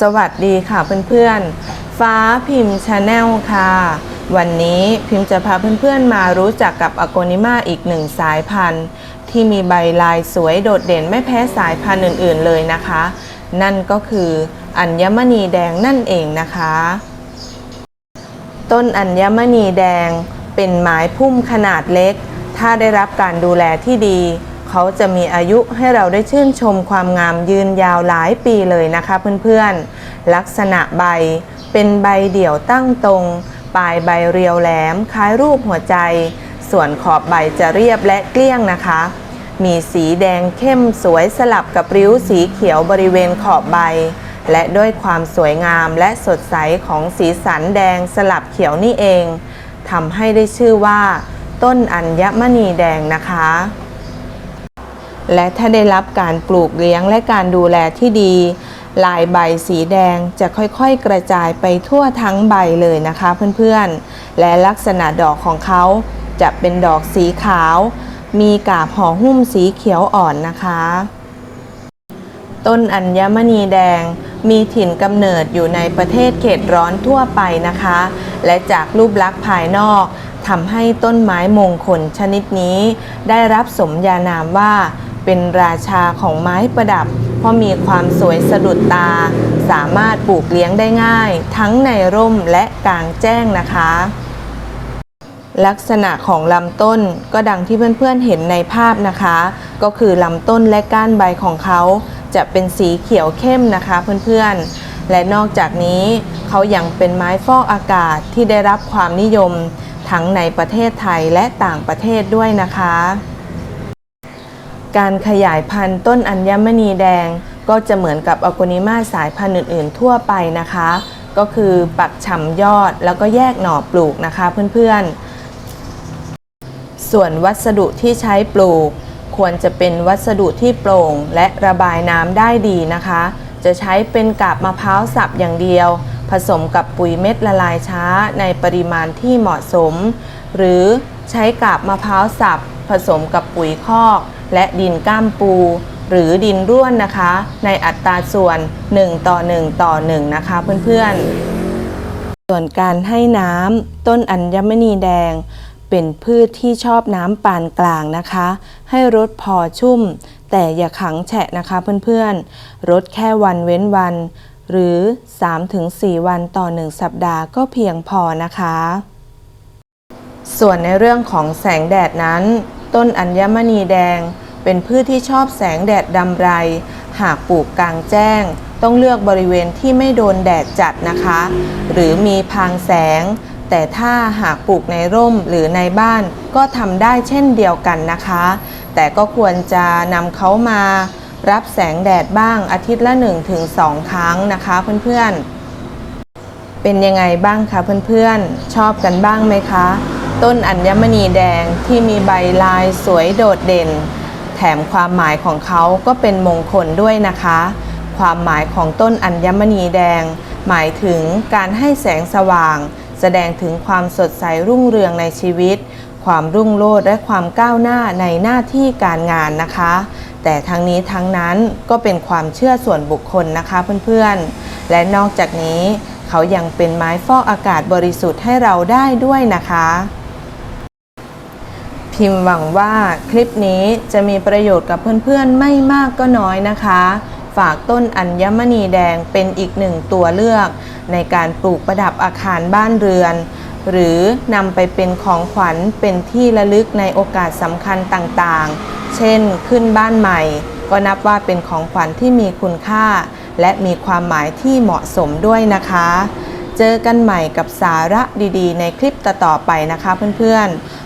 สวัสดีค่ะเพื่อนๆ ฟ้าพิมพ์ชาแนลค่ะ วันนี้พิมพ์จะพาเพื่อนๆมารู้จักกับอโกนิมาอีกหนึ่งสายพันธุ์ ที่มีใบลายสวยโดดเด่นไม่แพ้สายพันธุ์อื่นๆเลยนะคะ นั่นก็คืออัญมณีแดงนั่นเองนะคะ ต้นอัญมณีแดงเป็นไม้พุ่มขนาดเล็ก ถ้าได้รับการดูแลที่ดี เขาจะมีอายุให้เราได้ชื่นชมความงามยืนยาวหลายปีเลยนะคะเพื่อนๆ ลักษณะใบเป็นใบเดี่ยวตั้งตรง ปลายใบเรียวแหลม คล้ายรูปหัวใจ ส่วนขอบใบจะเรียบและเกลี้ยงนะคะ มีสีแดงเข้มสวยสลับกับริ้วสีเขียวบริเวณขอบใบ และด้วยความสวยงามและสดใสของสีสันแดงสลับเขียวนี่เองทำให้ได้ชื่อว่า ต้นอัญมณีแดงนะคะ และถ้าได้รับการปลูกเลี้ยงและการดูแลที่ดี ลายใบสีแดงจะค่อยๆ กระจายไปทั่วทั้งใบเลยนะคะเพื่อนๆ และลักษณะดอกของเขาจะเป็นดอกสีขาว มีกาบห่อหุ้มสีเขียวอ่อนนะคะ ต้นอัญมณีแดงมีถิ่นกำเนิดอยู่ในประเทศเขตร้อนทั่วไปนะคะ และจากรูปลักษณ์ภายนอกทำให้ต้นไม้มงคลชนิดนี้ ได้รับสมญานามว่า เป็นราชาของไม้ประดับ เพราะมีความสวยสะดุดตา สามารถปลูกเลี้ยงได้ง่าย ทั้งในร่มและกลางแจ้งนะคะ ลักษณะของลำต้นก็ดังที่เพื่อนๆเห็นในภาพนะคะ ก็คือลำต้นและก้านใบของเขา จะเป็นสีเขียวเข้มนะคะเพื่อนๆ และนอกจากนี้เขายังเป็นไม้ฟอกอากาศที่ได้รับความนิยมทั้งในประเทศไทยและต่างประเทศด้วยนะคะ การขยายพันธุ์ต้นอัญมณีแดง ก็จะเหมือนกับอโกนิมาสายพันธุ์อื่น ๆ ทั่วไปนะคะ ก็คือปักฉ่ำยอดแล้วก็แยกหน่อปลูกนะคะเพื่อนๆ ส่วนวัสดุที่ใช้ปลูก ควรจะเป็นวัสดุที่โปร่งและระบายน้ำได้ดีนะคะ จะใช้เป็นกาบมะพร้าวสับอย่างเดียว ผสมกับปุ๋ยเม็ดละลายช้าในปริมาณที่เหมาะสม หรือใช้กาบมะพร้าวสับผสมกับปุ๋ยคอก และดินก้ามปู หรือดินร่วนนะคะ ในอัตราส่วน 1 ต่อ 1 ต่อ 1 นะคะเพื่อนๆ ส่วนการให้น้ำต้นอัญมณีแดง เป็นพืชที่ชอบน้ำปานกลางนะคะ ให้รดพอชุ่ม แต่อย่าขังแฉะนะคะเพื่อนๆรดแค่วันเว้นวัน หรือ 3-4 วันต่อ 1 สัปดาห์ก็เพียงพอนะคะส่วนในเรื่องของแสงแดดนั้น ต้นอัญมณีแดง เป็นพืชที่ชอบแสงแดดดำไร หากปลูกกลางแจ้ง ต้องเลือกบริเวณที่ไม่โดนแดดจัดนะคะ หรือมีพางแสง แต่ถ้าหากปลูกในร่มหรือในบ้านก็ทำได้เช่นเดียวกันนะคะ แต่ก็ควรจะนำเขามารับแสงแดดบ้างอาทิตย์ละ 1-2 ครั้งนะคะเพื่อนๆ เป็นยังไงบ้างคะเพื่อนๆ ชอบกันบ้างไหมคะ ต้นอัญมณีแดงที่มีใบลายสวยโดดเด่น แถมความหมายของเขาก็เป็นมงคลด้วยนะคะ ความหมายของต้นอัญมณีแดง หมายถึงการให้แสงสว่าง แสดงถึงความสดใสรุ่งเรืองในชีวิต ความรุ่งโรจน์และความก้าวหน้าในหน้าที่การงานนะคะ แต่ทั้งนี้ทั้งนั้นก็เป็นความเชื่อส่วนบุคคลนะคะเพื่อนๆ และนอกจากนี้เขายังเป็นไม้ฟอกอากาศบริสุทธิ์ให้เราได้ด้วยนะคะ พิมพ์หวังว่าคลิปนี้จะมีประโยชน์กับเพื่อนๆไม่มากก็น้อยนะคะ ฝากต้นอัญมณีแดงเป็นอีกหนึ่งตัวเลือก ในการปลูกประดับอาคารบ้านเรือน หรือนำไปเป็นของขวัญเป็นที่ระลึกในโอกาสสำคัญต่างๆ เช่นขึ้นบ้านใหม่ ก็นับว่าเป็นของขวัญที่มีคุณค่า และมีความหมายที่เหมาะสมด้วยนะคะ เจอกันใหม่กับสาระดีๆ ในคลิปต่อๆไปนะคะเพื่อนๆ